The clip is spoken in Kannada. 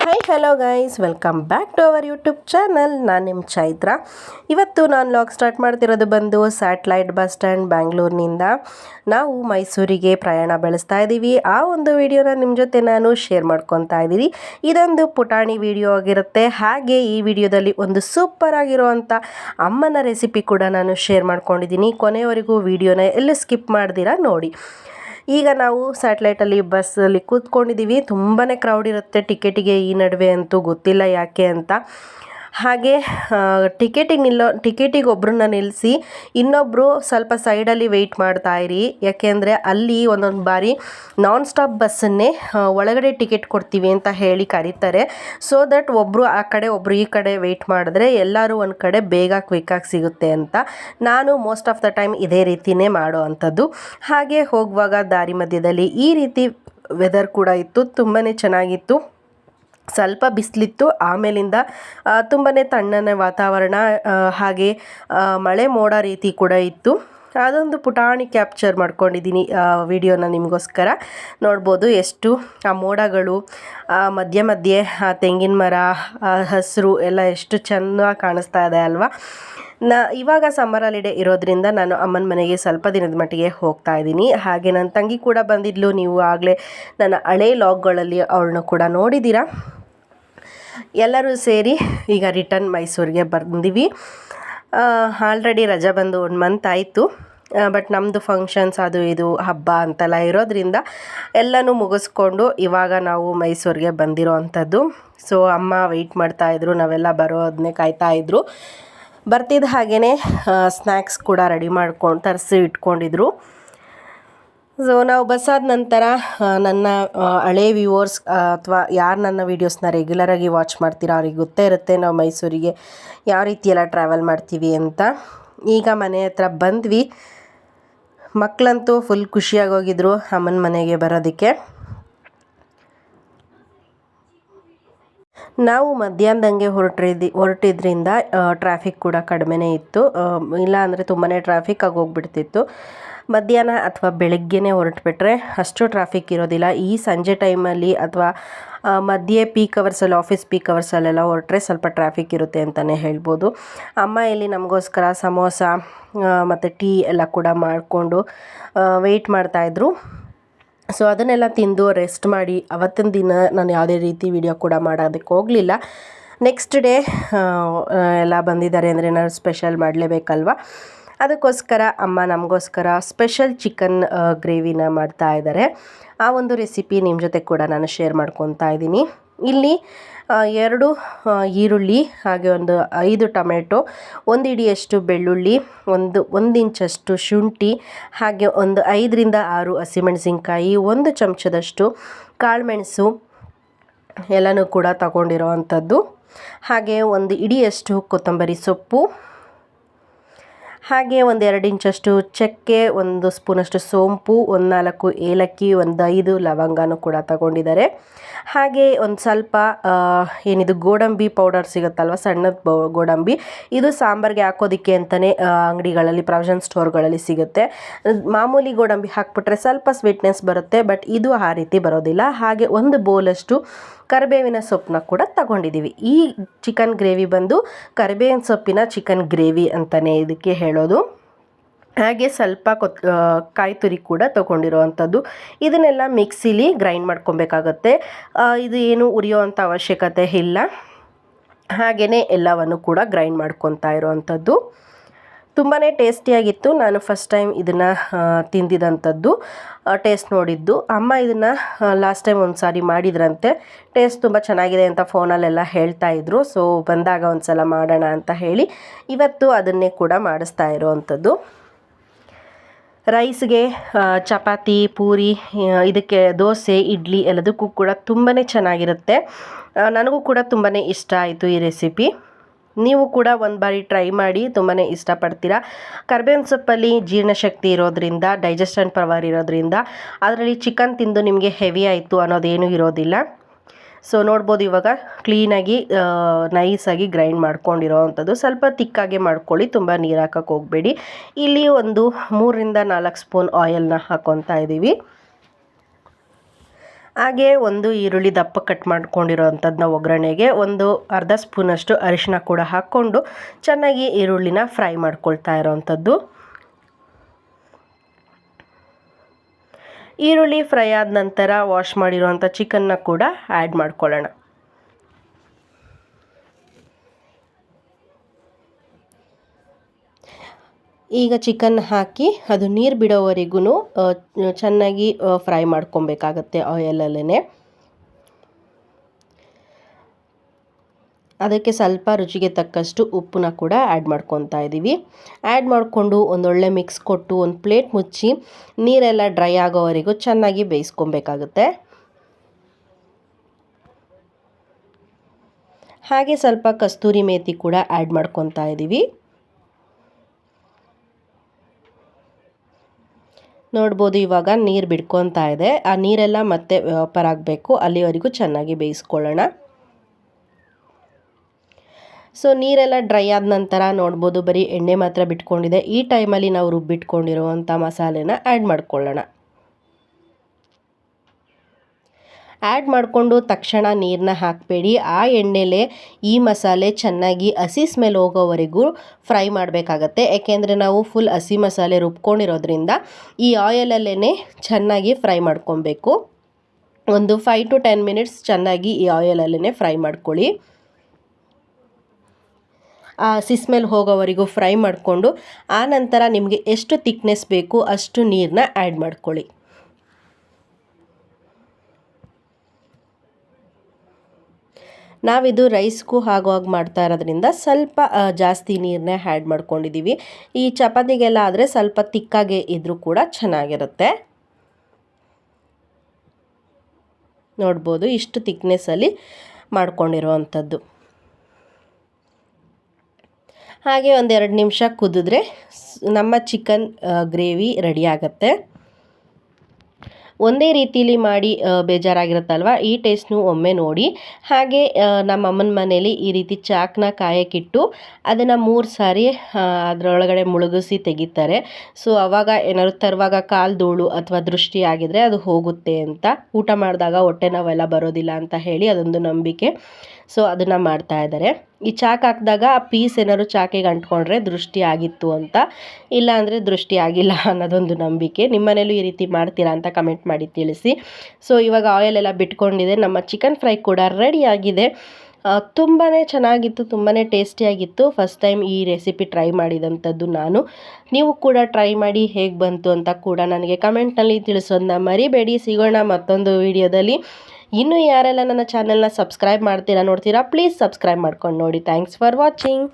Hi hello guys welcome back to our YouTube channel ನಾನು ನಿಮ್ಮ ಚೈತ್ರ. ಇವತ್ತು ನಾನು ಲಾಗ್ ಸ್ಟಾರ್ಟ್ ಮಾಡ್ತಿರೋದು ಬಂದು ಸ್ಯಾಟ್ಲೈಟ್ ಬಸ್ ಸ್ಟ್ಯಾಂಡ್ ಬ್ಯಾಂಗ್ಳೂರಿನಿಂದ ನಾವು ಮೈಸೂರಿಗೆ ಪ್ರಯಾಣ ಬೆಳೆಸ್ತಾ ಇದ್ದೀವಿ ಆ ಒಂದು ವಿಡಿಯೋನ ನಿಮ್ಮ ಜೊತೆ ನಾನು ಶೇರ್ ಮಾಡ್ಕೊತಾ ಇದ್ದೀನಿ ಇದೊಂದು ಪುಟಾಣಿ ವಿಡಿಯೋ ಆಗಿರುತ್ತೆ. ಹಾಗೆ ಈ ವಿಡಿಯೋದಲ್ಲಿ ಒಂದು ಸೂಪರ್ ಆಗಿರುವಂಥ ಅಮ್ಮನ ರೆಸಿಪಿ ಕೂಡ ನಾನು ಶೇರ್ ಮಾಡ್ಕೊಂಡಿದ್ದೀನಿ ಕೊನೆಯವರೆಗೂ ವಿಡಿಯೋನ ಎಲ್ಲೂ ಸ್ಕಿಪ್ ಮಾಡ್ದಿರಾ ನೋಡಿ. ಈಗ ನಾವು ಸ್ಯಾಟ್ಲೈಟಲ್ಲಿ ಬಸ್ಸಲ್ಲಿ ಕೂತ್ಕೊಂಡಿದ್ದೀವಿ. ತುಂಬಾ ಕ್ರೌಡ್ ಇರುತ್ತೆ ಟಿಕೆಟಿಗೆ ಈ ನಡುವೆ ಅಂತೂ ಗೊತ್ತಿಲ್ಲ ಯಾಕೆ ಅಂತ. ಹಾಗೆ ಟಿಕೆಟಿಗೆ ನಿಲ್ಲೋ ಟಿಕೆಟಿಗೆ ಒಬ್ಬರನ್ನ ನಿಲ್ಲಿಸಿ ಇನ್ನೊಬ್ಬರು ಸ್ವಲ್ಪ ಸೈಡಲ್ಲಿ ವೆಯ್ಟ್ ಮಾಡ್ತಾ ಇರಿ. ಯಾಕೆಂದರೆ ಅಲ್ಲಿ ಒಂದೊಂದು ಬಾರಿ ನಾನ್ ಸ್ಟಾಪ್ ಬಸ್ಸನ್ನೇ ಒಳಗಡೆ ಟಿಕೆಟ್ ಕೊಡ್ತೀವಿ ಅಂತ ಹೇಳಿ ಕರೀತಾರೆ. ಸೊ ದಟ್ ಒಬ್ಬರು ಆ ಕಡೆ ಒಬ್ಬರು ಈ ಕಡೆ ವೆಯ್ಟ್ ಮಾಡಿದ್ರೆ ಎಲ್ಲರೂ ಒಂದು ಕಡೆ ಬೇಗ ಕ್ವಿಕ್ಕಾಗಿ ಸಿಗುತ್ತೆ ಅಂತ ನಾನು ಮೋಸ್ಟ್ ಆಫ್ ದ ಟೈಮ್ ಇದೇ ರೀತಿಯೇ ಮಾಡೋ ಅಂಥದ್ದು. ಹಾಗೆ ಹೋಗುವಾಗ ದಾರಿ ಮಧ್ಯದಲ್ಲಿ ಈ ರೀತಿ ವೆದರ್ ಕೂಡ ಇತ್ತು ತುಂಬಾ ಚೆನ್ನಾಗಿತ್ತು. ಸ್ವಲ್ಪ ಬಿಸಿಲಿತ್ತು. ಆಮೇಲಿಂದ ತುಂಬಾ ತಣ್ಣನೆ ವಾತಾವರಣ ಹಾಗೆ ಮಳೆ ಮೋಡ ರೀತಿ ಕೂಡ ಇತ್ತು. ಅದೊಂದು ಪುಟಾಣಿ ಕ್ಯಾಪ್ಚರ್ ಮಾಡ್ಕೊಂಡಿದ್ದೀನಿ ವಿಡಿಯೋನ ನಿಮಗೋಸ್ಕರ. ನೋಡ್ಬೋದು ಎಷ್ಟು, ಆ, ಮೋಡಗಳು ಮಧ್ಯೆ ಮಧ್ಯೆ, ಆ, ತೆಂಗಿನ ಮರ ಹಸಿರು ಎಲ್ಲ ಎಷ್ಟು ಚೆನ್ನಾಗಿ ಕಾಣಿಸ್ತಾ ಇದೆ ಅಲ್ವಾ? ನಾ, ಇವಾಗ ಸಮ್ಮರ್ ಹಾಲಿಡೇ ಇರೋದ್ರಿಂದ ನಾನು ಅಮ್ಮನ ಮನೆಗೆ ಸ್ವಲ್ಪ ದಿನದ ಮಟ್ಟಿಗೆ ಹೋಗ್ತಾ ಇದ್ದೀನಿ. ಹಾಗೆ ನನ್ನ ತಂಗಿ ಕೂಡ ಬಂದಿದ್ಲು. ನೀವು ಆಗಲೇ ನನ್ನ ಹಳೆ ಲಾಗ್ಗಳಲ್ಲಿ ಅವಳನ್ನು ಕೂಡ ನೋಡಿದ್ದೀರಾ? ಎಲ್ಲರೂ ಸೇರಿ ಈಗ ರಿಟರ್ನ್ ಮೈಸೂರಿಗೆ ಬಂದಿವಿ. ಆಲ್ರೆಡಿ ರಜೆ ಬಂದು ಒಂದು ಮಂತ್ ಆಯಿತು. ಬಟ್ ನಮ್ಮದು ಫಂಕ್ಷನ್ಸ್ ಅದು ಇದು ಹಬ್ಬ ಅಂತೆಲ್ಲ ಇರೋದ್ರಿಂದ ಎಲ್ಲನೂ ಮುಗಿಸ್ಕೊಂಡು ಇವಾಗ ನಾವು ಮೈಸೂರಿಗೆ ಬಂದಿರೋ ಅಂಥದ್ದು ಸೊ ಅಮ್ಮ ವೆಯ್ಟ್ ಮಾಡ್ತಾಯಿದ್ರು ನಾವೆಲ್ಲ ಬರೋದನ್ನೇ ಕಾಯ್ತಾಯಿದ್ರು ಬರ್ತಿದ್ದ ಹಾಗೆಯೇ ಸ್ನ್ಯಾಕ್ಸ್ ಕೂಡ ರೆಡಿ ಮಾಡ್ಕೊಂಡು ತರಿಸಿ ಇಟ್ಕೊಂಡಿದ್ರು. ಸೊ ನಾವು ಬಸ್ಸಾದ ನಂತರ ನನ್ನ ಹಳೆ ವ್ಯೂವರ್ಸ್ ಅಥವಾ ಯಾರು ನನ್ನ ವೀಡಿಯೋಸ್ನ ರೆಗ್ಯುಲರಾಗಿ ವಾಚ್ ಮಾಡ್ತೀರಾ ಅವ್ರಿಗೆ ಗೊತ್ತೇ ಇರುತ್ತೆ ನಾವು ಮೈಸೂರಿಗೆ ಯಾವ ರೀತಿ ಎಲ್ಲ ಟ್ರಾವೆಲ್ ಮಾಡ್ತೀವಿ ಅಂತ. ಈಗ ಮನೆ ಹತ್ರ ಬಂದ್ವಿ. ಮಕ್ಕಳಂತೂ ಫುಲ್ ಖುಷಿಯಾಗಿ ಹೋಗಿದ್ರು ಅಮ್ಮನ ಮನೆಗೆ ಬರೋದಕ್ಕೆ. ನಾವು ಮಧ್ಯಾಹ್ನದಂಗೆ ಹೊರಟಿದ್ದಿ ಹೊರಟಿದ್ರಿಂದ ಟ್ರಾಫಿಕ್ ಕೂಡ ಕಡಿಮೆನೇ ಇತ್ತು. ಇಲ್ಲ ಅಂದರೆ ತುಂಬಾ ಟ್ರಾಫಿಕ್ ಆಗಿ ಹೋಗ್ಬಿಡ್ತಿತ್ತು. ಮಧ್ಯಾಹ್ನ ಅಥವಾ ಬೆಳಗ್ಗೆನೇ ಹೊರಟ್ಬಿಟ್ರೆ ಅಷ್ಟು ಟ್ರಾಫಿಕ್ ಇರೋದಿಲ್ಲ. ಈ ಸಂಜೆ ಟೈಮಲ್ಲಿ ಅಥವಾ ಮಧ್ಯೆ ಪೀಕ್ ಅವರ್ಸಲ್ಲಿ ಆಫೀಸ್ ಪೀಕ್ ಅವರ್ಸಲ್ಲೆಲ್ಲ ಹೊರಟ್ರೆ ಸ್ವಲ್ಪ ಟ್ರಾಫಿಕ್ ಇರುತ್ತೆ ಅಂತಲೇ ಹೇಳ್ಬೋದು. ಅಮ್ಮ ಇಲ್ಲಿ ನಮಗೋಸ್ಕರ ಸಮೋಸ ಮತ್ತು ಟೀ ಎಲ್ಲ ಕೂಡ ಮಾಡಿಕೊಂಡು ವೆಯ್ಟ್ ಮಾಡ್ತಾಯಿದ್ರು ಸೊ ಅದನ್ನೆಲ್ಲ ತಿಂದು ರೆಸ್ಟ್ ಮಾಡಿ ಅವತ್ತಿನ ದಿನ ನಾನು ಯಾವುದೇ ರೀತಿ ವಿಡಿಯೋ ಕೂಡ ಮಾಡೋದಕ್ಕೆ ಹೋಗಲಿಲ್ಲ. ನೆಕ್ಸ್ಟ್ ಡೇ ಎಲ್ಲ ಬಂದಿದ್ದಾರೆ ಅಂದರೆ ನಾನು ಸ್ಪೆಷಲ್ ಮಾಡಲೇಬೇಕಲ್ವ? ಅದಕ್ಕೋಸ್ಕರ ಅಮ್ಮ ನಮಗೋಸ್ಕರ ಸ್ಪೆಷಲ್ ಚಿಕನ್ ಗ್ರೇವಿನ ಮಾಡ್ತಾ ಇದ್ದಾರೆ ಆ ಒಂದು ರೆಸಿಪಿ ನಿಮ್ಮ ಜೊತೆ ಕೂಡ ನಾನು ಶೇರ್ ಮಾಡ್ಕೊತಾ ಇದ್ದೀನಿ. ಇಲ್ಲಿ ಎರಡು ಈರುಳ್ಳಿ, ಹಾಗೆ ಒಂದು ಐದು ಟೊಮೆಟೊ, ಒಂದು ಇಡಿಯಷ್ಟು ಬೆಳ್ಳುಳ್ಳಿ, ಒಂದು ಒಂದು ಇಂಚಷ್ಟು ಶುಂಠಿ, ಹಾಗೆ ಒಂದು ಐದರಿಂದ ಆರು ಹಸಿಮೆಣಸಿನ್ಕಾಯಿ, ಒಂದು ಚಮಚದಷ್ಟು ಕಾಳುಮೆಣಸು, ಎಲ್ಲನೂ ಕೂಡ ತಗೊಂಡಿರೋ ಅಂಥದ್ದು ಹಾಗೆ ಒಂದು ಇಡಿಯಷ್ಟು ಕೊತ್ತಂಬರಿ ಸೊಪ್ಪು ಹಾಗೆ ಒಂದು ಎರಡು ಇಂಚಷ್ಟು ಚಕ್ಕೆ, ಒಂದು ಸ್ಪೂನಷ್ಟು ಸೋಂಪು, ಒಂದು ನಾಲ್ಕು ಏಲಕ್ಕಿ, ಒಂದು ಐದು ಲವಂಗನೂ ಕೂಡ ತಗೊಂಡಿದ್ದಾರೆ. ಹಾಗೆ ಒಂದು ಸ್ವಲ್ಪ ಏನಿದು ಗೋಡಂಬಿ ಪೌಡರ್ ಸಿಗುತ್ತಲ್ವ, ಸಣ್ಣದ ಗೋಡಂಬಿ. ಇದು ಸಾಂಬಾರಿಗೆ ಹಾಕೋದಕ್ಕೆ ಅಂತಲೇ ಅಂಗಡಿಗಳಲ್ಲಿ, ಪ್ರಾವಿಷನ್ ಸ್ಟೋರ್ಗಳಲ್ಲಿ ಸಿಗುತ್ತೆ. ಮಾಮೂಲಿ ಗೋಡಂಬಿ ಹಾಕ್ಬಿಟ್ರೆ ಸ್ವಲ್ಪ ಸ್ವೀಟ್ನೆಸ್ ಬರುತ್ತೆ, ಬಟ್ ಇದು ಆ ರೀತಿ ಬರೋದಿಲ್ಲ. ಹಾಗೆ ಒಂದು ಬೌಲಷ್ಟು ಕರಿಬೇವಿನ ಸೊಪ್ಪನ್ನ ಕೂಡ ತಗೊಂಡಿದ್ದೀವಿ. ಈ ಚಿಕನ್ ಗ್ರೇವಿ ಬಂದು ಕರಿಬೇವಿನ ಸೊಪ್ಪಿನ ಚಿಕನ್ ಗ್ರೇವಿ ಅಂತಲೇ ಇದಕ್ಕೆ ಹೇಳೋದು. ಹಾಗೆ ಸ್ವಲ್ಪ ಕೊತ್ ಕಾಯಿ ತುರಿ ಕೂಡ ತೊಗೊಂಡಿರೋವಂಥದ್ದು. ಇದನ್ನೆಲ್ಲ ಮಿಕ್ಸಿಲಿ ಗ್ರೈಂಡ್ ಮಾಡ್ಕೊಬೇಕಾಗತ್ತೆ. ಇದು ಏನು ಉರಿಯೋವಂಥ ಅವಶ್ಯಕತೆ ಇಲ್ಲ. ಹಾಗೆಯೇ ಎಲ್ಲವನ್ನು ಕೂಡ ಗ್ರೈಂಡ್ ಮಾಡ್ಕೊತಾ ಇರೋವಂಥದ್ದು. ತುಂಬಾ ಟೇಸ್ಟಿಯಾಗಿತ್ತು. ನಾನು ಫಸ್ಟ್ ಟೈಮ್ ಇದನ್ನು ತಿಂದಿದಂಥದ್ದು ಟೇಸ್ಟ್ ನೋಡಿದ್ದು. ಅಮ್ಮ ಇದನ್ನು ಲಾಸ್ಟ್ ಟೈಮ್ ಒಂದು ಸಾರಿ ಮಾಡಿದ್ರಂತೆ. ಟೇಸ್ಟ್ ತುಂಬ ಚೆನ್ನಾಗಿದೆ ಅಂತ ಫೋನಲ್ಲೆಲ್ಲ ಹೇಳ್ತಾ ಇದ್ರು. ಸೊ ಬಂದಾಗ ಒಂದು ಸಲ ಮಾಡೋಣ ಅಂತ ಹೇಳಿ ಇವತ್ತು ಅದನ್ನೇ ಕೂಡ ಮಾಡಿಸ್ತಾ ಇರೋವಂಥದ್ದು. ರೈಸ್ಗೆ ಚಪಾತಿ, ಪೂರಿ ಇದಕ್ಕೆ ದೋಸೆ, ಇಡ್ಲಿ ಎಲ್ಲದಕ್ಕೂ ಕೂಡ ತುಂಬಾ ಚೆನ್ನಾಗಿರುತ್ತೆ. ನನಗೂ ಕೂಡ ತುಂಬಾ ಇಷ್ಟ ಆಯಿತು ಈ ರೆಸಿಪಿ ನೀವು ಕೂಡ ಒಂದು ಬಾರಿ ಟ್ರೈ ಮಾಡಿ ತುಂಬಾ ಇಷ್ಟಪಡ್ತೀರಾ. ಕರ್ಬೇವಿನ ಸೊಪ್ಪಲ್ಲಿ ಜೀರ್ಣಶಕ್ತಿ ಇರೋದ್ರಿಂದ ಡೈಜೆಷನ್ ಪವರ್ ಇರೋದ್ರಿಂದ ಅದರಲ್ಲಿ ಚಿಕನ್ ತಿಂದು ನಿಮಗೆ ಹೆವಿ ಆಯಿತು ಅನ್ನೋದೇನೂ ಇರೋದಿಲ್ಲ. ಸೊ ನೋಡ್ಬೋದು ಇವಾಗ ಕ್ಲೀನಾಗಿ ನೈಸಾಗಿ ಗ್ರೈಂಡ್ ಮಾಡ್ಕೊಂಡಿರೋ ಅಂಥದ್ದು. ಸ್ವಲ್ಪ ತಿಕ್ಕಾಗೆ ಮಾಡ್ಕೊಳ್ಳಿ, ತುಂಬ ನೀರು ಹಾಕೋಕ್ಕೆ ಹೋಗಬೇಡಿ. ಇಲ್ಲಿ ಒಂದು ಮೂರರಿಂದ ನಾಲ್ಕು ಸ್ಪೂನ್ ಆಯಿಲ್ನ ಹಾಕ್ಕೊತಾ ಇದ್ದೀವಿ ಹಾಗೆ ಒಂದು ಈರುಳ್ಳಿ ದಪ್ಪ ಕಟ್ ಮಾಡ್ಕೊಂಡಿರೋವಂಥದ್ದನ್ನ ಒಗ್ಗರಣೆಗೆ ಒಂದು ಅರ್ಧ ಸ್ಪೂನಷ್ಟು ಅರಿಶಿನ ಕೂಡ ಹಾಕ್ಕೊಂಡು ಚೆನ್ನಾಗಿ ಈರುಳ್ಳಿನ ಫ್ರೈ ಮಾಡ್ಕೊಳ್ತಾ ಇರೋವಂಥದ್ದು. ಈರುಳ್ಳಿ ಫ್ರೈ ಆದ ನಂತರ ವಾಶ್ ಮಾಡಿರುವಂಥ ಚಿಕನ್ನ ಕೂಡ ಆ್ಯಡ್ ಮಾಡ್ಕೊಳ್ಳೋಣ. ಈಗ ಚಿಕನ್ ಹಾಕಿ ಅದು ನೀರು ಬಿಡೋವರೆಗೂ ಚೆನ್ನಾಗಿ ಫ್ರೈ ಮಾಡ್ಕೊಬೇಕಾಗತ್ತೆ ಆಯಲಲ್ಲೇ ಅದಕ್ಕೆ ಸ್ವಲ್ಪ ರುಚಿಗೆ ತಕ್ಕಷ್ಟು ಉಪ್ಪನ್ನ ಕೂಡ ಆ್ಯಡ್ ಮಾಡ್ಕೊತಾ ಇದ್ದೀವಿ ಆ್ಯಡ್ ಮಾಡಿಕೊಂಡು ಒಂದೊಳ್ಳೆ ಮಿಕ್ಸ್ ಕೊಟ್ಟು ಒಂದು ಪ್ಲೇಟ್ ಮುಚ್ಚಿ, ನೀರೆಲ್ಲ ಡ್ರೈ ಆಗೋವರೆಗೂ ಚೆನ್ನಾಗಿ ಬೇಯಿಸ್ಕೊಬೇಕಾಗುತ್ತೆ. ಹಾಗೆ ಸ್ವಲ್ಪ ಕಸ್ತೂರಿ ಮೇಥಿ ಕೂಡ ಆ್ಯಡ್ ಮಾಡ್ಕೊತಾ ಇದ್ದೀವಿ ನೋಡ್ಬೋದು ಇವಾಗ ನೀರು ಬಿಡ್ಕೊತಾ ಇದೆ. ಆ ನೀರೆಲ್ಲ ಮತ್ತೆ ವ್ಯಾಪಾರ ಆಗಬೇಕು. ಅಲ್ಲಿವರೆಗೂ ಚೆನ್ನಾಗಿ ಬೇಯಿಸ್ಕೊಳ್ಳೋಣ. ಸೊ, ನೀರೆಲ್ಲ ಡ್ರೈ ಆದ ನಂತರ ನೋಡ್ಬೋದು ಬರೀ ಎಣ್ಣೆ ಮಾತ್ರ ಬಿಟ್ಕೊಂಡಿದೆ. ಈ ಟೈಮಲ್ಲಿ ನಾವು ರುಬ್ಬಿಟ್ಕೊಂಡಿರುವಂಥ ಮಸಾಲೆನ ಆ್ಯಡ್ ಮಾಡ್ಕೊಳ್ಳೋಣ. ಆ್ಯಡ್ ಮಾಡಿಕೊಂಡು ತಕ್ಷಣ ನೀರನ್ನ ಹಾಕಬೇಡಿ. ಆ ಎಣ್ಣೆಲೆ, ಈ ಮಸಾಲೆ ಚೆನ್ನಾಗಿ ಹಸಿ ಸ್ಮೆಲ್ ಹೋಗೋವರೆಗೂ ಫ್ರೈ ಮಾಡಬೇಕಾಗತ್ತೆ. ಯಾಕೆಂದರೆ ನಾವು ಫುಲ್ ಹಸಿ ಮಸಾಲೆ ರುಬ್ಕೊಂಡಿರೋದ್ರಿಂದ ಈ ಆಯಲಲ್ಲೇ ಚೆನ್ನಾಗಿ ಫ್ರೈ ಮಾಡ್ಕೊಬೇಕು. ಒಂದು ಫೈವ್ ಟು ಟೆನ್ ಮಿನಿಟ್ಸ್ ಚೆನ್ನಾಗಿ ಈ ಆಯಲಲ್ಲೇ ಫ್ರೈ ಮಾಡ್ಕೊಳ್ಳಿ. ಆ ಸಿಸ್ಮೆಲ್ ಹೋಗೋವರೆಗೂ ಫ್ರೈ ಮಾಡಿಕೊಂಡು, ಆ ನಂತರ ನಿಮಗೆ ಎಷ್ಟು ತಿಕ್ನೆಸ್ ಬೇಕು ಅಷ್ಟು ನೀರನ್ನ ಆ್ಯಡ್ ಮಾಡ್ಕೊಳ್ಳಿ. ನಾವಿದು ರೈಸ್ಗೂ ಹಾಗೆ ಮಾಡ್ತಾ ಇರೋದ್ರಿಂದ ಸ್ವಲ್ಪ ಜಾಸ್ತಿ ನೀರನ್ನೇ ಆ್ಯಡ್ ಮಾಡ್ಕೊಂಡಿದ್ದೀವಿ ಈ ಚಪಾತಿಗೆಲ್ಲ ಆದರೆ ಸ್ವಲ್ಪ ತಿಕ್ಕಾಗೆ ಇದ್ದರೂ ಕೂಡ ಚೆನ್ನಾಗಿರುತ್ತೆ. ನೋಡ್ಬೋದು ಇಷ್ಟು ತಿಕ್ನೆಸ್ಸಲ್ಲಿ ಮಾಡ್ಕೊಂಡಿರುವಂಥದ್ದು. ಹಾಗೆ ಒಂದೆರಡು ನಿಮಿಷ ಕುದಿದ್ರೆ ನಮ್ಮ ಚಿಕನ್ ಗ್ರೇವಿ ರೆಡಿ ಆಗುತ್ತೆ. ಒಂದೇ ರೀತಿಲಿ ಮಾಡಿ ಬೇಜಾರಾಗಿರುತ್ತಲ್ವ? ಈ ಟೇಸ್ಟ್ನು ಒಮ್ಮೆ ನೋಡಿ. ಹಾಗೆ ನಮ್ಮ ಅಮ್ಮನ ಮನೇಲಿ ಈ ರೀತಿ ಚಾಕ್ನ ಕಾಯಕ್ಕಿಟ್ಟು ಅದನ್ನು ಮೂರು ಸಾರಿ ಅದರೊಳಗಡೆ ಮುಳುಗಿಸಿ ತೆಗಿತಾರೆ. ಸೊ, ಅವಾಗ ಏನಾದ್ರು ತರುವಾಗ ಕಾಲು ಧೂಳು ಅಥವಾ ದೃಷ್ಟಿ ಆಗಿದ್ರೆ ಅದು ಹೋಗುತ್ತೆ ಅಂತ. ಊಟ ಮಾಡಿದಾಗ ಹೊಟ್ಟೆ ನಾವೆಲ್ಲ ಬರೋದಿಲ್ಲ ಅಂತ ಹೇಳಿ ಅದೊಂದು ನಂಬಿಕೆ. ಸೊ ಅದನ್ನು ಮಾಡ್ತಾ ಇದ್ದಾರೆ. ಈ ಚಾಕ್ ಹಾಕಿದಾಗ ಆ ಪೀಸ್ ಏನಾದ್ರು ಚಾಕಿಗೆ ಅಂಟ್ಕೊಂಡ್ರೆ ದೃಷ್ಟಿ ಆಗಿತ್ತು ಅಂತ. ಇಲ್ಲ ಅಂದರೆ ದೃಷ್ಟಿ ಆಗಿಲ್ಲ ಅನ್ನೋದೊಂದು ನಂಬಿಕೆ. ನಿಮ್ಮನೇಲೂ ಈ ರೀತಿ ಮಾಡ್ತೀರಾ ಅಂತ ಕಮೆಂಟ್ ಮಾಡಿ ತಿಳಿಸಿ. ಸೊ ಇವಾಗ ಆಯಿಲ್ ಎಲ್ಲ ಬಿಟ್ಕೊಂಡಿದೆ. ನಮ್ಮ ಚಿಕನ್ ಫ್ರೈ ಕೂಡ ರೆಡಿ ಆಗಿದೆ. ತುಂಬಾ ಚೆನ್ನಾಗಿತ್ತು ತುಂಬಾ ಟೇಸ್ಟಿಯಾಗಿತ್ತು ಫಸ್ಟ್ ಟೈಮ್ ಈ ರೆಸಿಪಿ ಟ್ರೈ ಮಾಡಿದಂಥದ್ದು ನಾನು. ನೀವು ಕೂಡ ಟ್ರೈ ಮಾಡಿ ಹೇಗೆ ಬಂತು ಅಂತ ಕೂಡ ನನಗೆ ಕಮೆಂಟ್ನಲ್ಲಿ ತಿಳಿಸೋದನ್ನ ಮರಿಬೇಡಿ. ಸಿಗೋಣ ಮತ್ತೊಂದು ವಿಡಿಯೋದಲ್ಲಿ ಇನ್ನೂ ಯಾರೆಲ್ಲ ನನ್ನ ಚಾನಲ್ನ ಸಬ್ಸ್ಕ್ರೈಬ್ ಮಾಡ್ತೀರಾ ನೋಡ್ತೀರಾ ಪ್ಲೀಸ್ ಸಬ್ಸ್ಕ್ರೈಬ್ ಮಾಡ್ಕೊಂಡು ನೋಡಿ. Thanks for watching